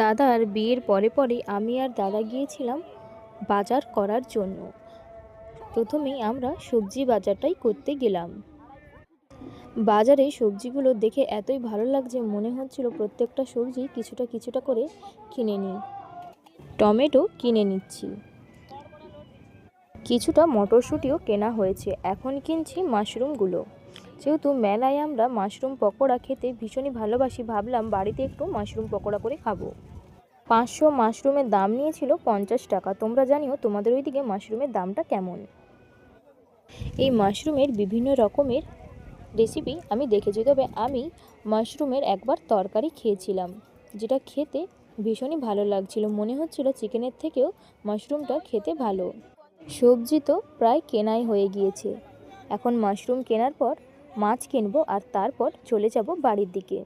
দাদার বিয়ের পরে পরে আমি আর দাদা গিয়েছিলাম বাজার করার জন্য। প্রথমেই আমরা সবজি বাজারটাই করতে গেলাম। বাজারে সবজিগুলো দেখে এতই ভালো লাগছে, মনে হচ্ছিল প্রত্যেকটা সবজি কিছুটা কিছুটা করে কিনে নিই। টমেটো কিনে নিচ্ছি। কিছুটা মটরশুঁটিও কেনা হয়েছে, এখন কিনছি মাশরুমগুলো। যেহেতু মেলায় আমরা মাশরুম পকোড়া খেতে ভীষণই ভালোবাসি, ভাবলাম বাড়িতে একটু মাশরুম পকোড়া করে খাব। পাঁচশো মাশরুমের দাম নিয়েছিল পঞ্চাশ টাকা। তোমরা জানিও তোমাদের ওইদিকে মাশরুমের দামটা কেমন? এই মাশরুমের বিভিন্ন রকমের রেসিপি আমি দেখেছি, তবে আমি মাশরুমের একবার তরকারি খেয়েছিলাম, যেটা খেতে ভীষণই ভালো লাগছিল। মনে হচ্ছিল চিকেনের থেকেও মাশরুমটা খেতে ভালো। সবজি তো প্রায় কেনাই হয়ে গিয়েছে। এখন মাশরুম কেনার পর মাছ কিনবো আর তারপর চলে যাব বাড়ির দিকে।